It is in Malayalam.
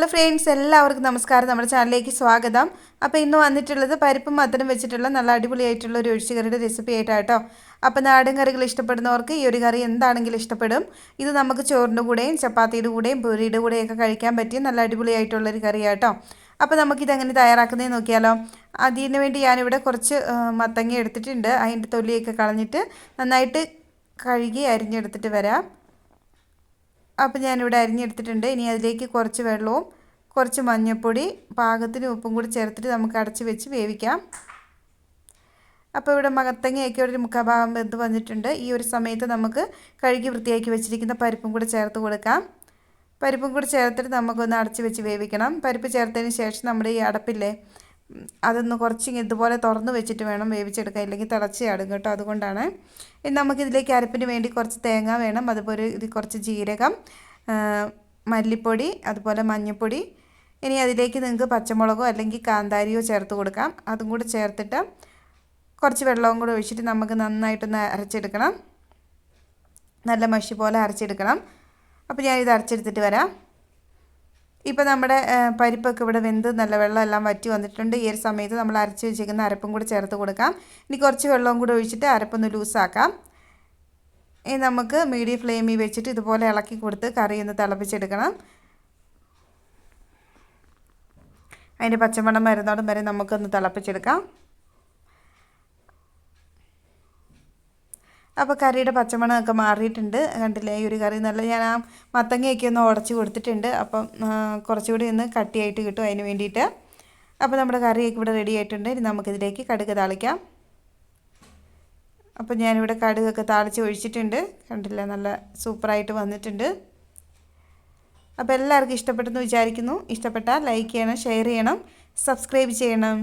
ഹലോ ഫ്രണ്ട്സ് എല്ലാവർക്കും നമസ്കാരം. നമ്മുടെ ചാനലിലേക്ക് സ്വാഗതം. അപ്പോൾ ഇന്ന് വന്നിട്ടുള്ളത് പരിപ്പും മത്തനും വെച്ചിട്ടുള്ള നല്ല അടിപൊളിയായിട്ടുള്ള ഒരു ഒഴിച്ചുകറിയുടെ റെസിപ്പി ആയിട്ടാട്ടോ. അപ്പോൾ നാടൻ കറികൾ ഇഷ്ടപ്പെടുന്നവർക്ക് ഈ ഒരു കറി എന്താണെങ്കിലും ഇഷ്ടപ്പെടും. ഇത് നമുക്ക് ചോറിന്റെ കൂടെയും ചപ്പാത്തിയുടെ കൂടെയും പൂരിയുടെ കൂടെയൊക്കെ കഴിക്കാൻ പറ്റിയ നല്ല അടിപൊളിയായിട്ടുള്ളൊരു കറിയാട്ടോ. അപ്പോൾ നമുക്കിതെങ്ങനെ തയ്യാറാക്കുന്നത് നോക്കിയാലോ. അതിന് വേണ്ടി ഞാനിവിടെ കുറച്ച് മത്തങ്ങ എടുത്തിട്ടുണ്ട്. അതിന്റെ തൊലിയൊക്കെ കളഞ്ഞിട്ട് നന്നായിട്ട് കഴുകി അരിഞ്ഞെടുത്തിട്ട് വരാം. അപ്പോൾ ഞാനിവിടെ അരിഞ്ഞെടുത്തിട്ടുണ്ട്. ഇനി അതിലേക്ക് കുറച്ച് വെള്ളവും കുറച്ച് മഞ്ഞൾപ്പൊടി പാകത്തിന് ഉപ്പും കൂടി ചേർത്തിട്ട് നമുക്ക് അടച്ച് വെച്ച് വേവിക്കാം. അപ്പോൾ ഇവിടെ മകത്തങ്ങയൊക്കെ ഒരു മുഖഭാഗം ഭാഗം വെന്ത് വന്നിട്ടുണ്ട്. ഈ ഒരു സമയത്ത് നമുക്ക് കഴുകി വൃത്തിയാക്കി വെച്ചിരിക്കുന്ന പരിപ്പും കൂടി ചേർത്ത് കൊടുക്കാം. പരിപ്പും കൂടി ചേർത്തിട്ട് നമുക്കൊന്ന് അടച്ച് വെച്ച് വേവിക്കണം. പരിപ്പ് ചേർത്തതിന് ശേഷം നമ്മുടെ ഈ അടപ്പില്ലേ അതൊന്ന് കുറച്ച് ഇതുപോലെ തുറന്ന് വെച്ചിട്ട് വേണം വേവിച്ചെടുക്കാൻ ഇല്ലെങ്കിൽ തിളച്ച് ചാടും കേട്ടോ. അതുകൊണ്ടാണ് ഇനി നമുക്കിതിലേക്ക് അരപ്പിന് വേണ്ടി കുറച്ച് തേങ്ങ വേണം. അതുപോലെ ഇത് കുറച്ച് ജീരകം മല്ലിപ്പൊടി അതുപോലെ മഞ്ഞൾപ്പൊടി. ഇനി അതിലേക്ക് നിങ്ങൾക്ക് പച്ചമുളകോ അല്ലെങ്കിൽ കാന്താരിയോ ചേർത്ത് കൊടുക്കാം. അതും കൂടി ചേർത്തിട്ട് കുറച്ച് വെള്ളവും കൂടി ഒഴിച്ചിട്ട് നമുക്ക് നന്നായിട്ടൊന്ന് അരച്ചെടുക്കണം. നല്ല മഷി പോലെ അരച്ചെടുക്കണം. അപ്പോൾ ഞാനിത് അരച്ചെടുത്തിട്ട് വരാം. ഇപ്പോൾ നമ്മുടെ പരിപ്പൊക്കെ ഇവിടെ വെന്ത് നല്ല വെള്ളം എല്ലാം വറ്റി വന്നിട്ടുണ്ട്. ഈ ഒരു സമയത്ത് നമ്മൾ അരച്ച് വെച്ചിരിക്കുന്ന അരപ്പും കൂടി ചേർത്ത് കൊടുക്കാം. ഇനി കുറച്ച് വെള്ളവും കൂടി ഒഴിച്ചിട്ട് അരപ്പൊന്ന് ലൂസാക്കാം. ഇനി നമുക്ക് മീഡിയം ഫ്ലെയിമിൽ വെച്ചിട്ട് ഇതുപോലെ ഇളക്കി കൊടുത്ത് കറി ഒന്ന് തിളപ്പിച്ചെടുക്കണം. അതിന്റെ പച്ചമണം വരുന്നോടും വരെ നമുക്കൊന്ന് തിളപ്പിച്ചെടുക്കാം. അപ്പോൾ കറിയുടെ പച്ചമണമൊക്കെ മാറിയിട്ടുണ്ട്. കണ്ടില്ലേ? ഈ ഒരു കറി നല്ല ഞാൻ ആ മത്തങ്ങയൊക്കെ ഒന്ന് ഉടച്ച് കൊടുത്തിട്ടുണ്ട്. അപ്പം കുറച്ചുകൂടി ഒന്ന് കട്ടിയായിട്ട് കിട്ടും അതിന് വേണ്ടിയിട്ട്. അപ്പോൾ നമ്മുടെ കറിയൊക്കെ ഇവിടെ റെഡി ആയിട്ടുണ്ട്. ഇനി നമുക്കിതിലേക്ക് കടുക് താളിക്കാം. അപ്പോൾ ഞാനിവിടെ കടുകൊക്കെ താളിച്ച് ഒഴിച്ചിട്ടുണ്ട്. കണ്ടില്ല? നല്ല സൂപ്പറായിട്ട് വന്നിട്ടുണ്ട്. അപ്പോൾ എല്ലാവർക്കും ഇഷ്ടപ്പെട്ടെന്ന് വിചാരിക്കുന്നു. ഇഷ്ടപ്പെട്ടാൽ ലൈക്ക് ചെയ്യണം ഷെയർ ചെയ്യണം സബ്സ്ക്രൈബ് ചെയ്യണം.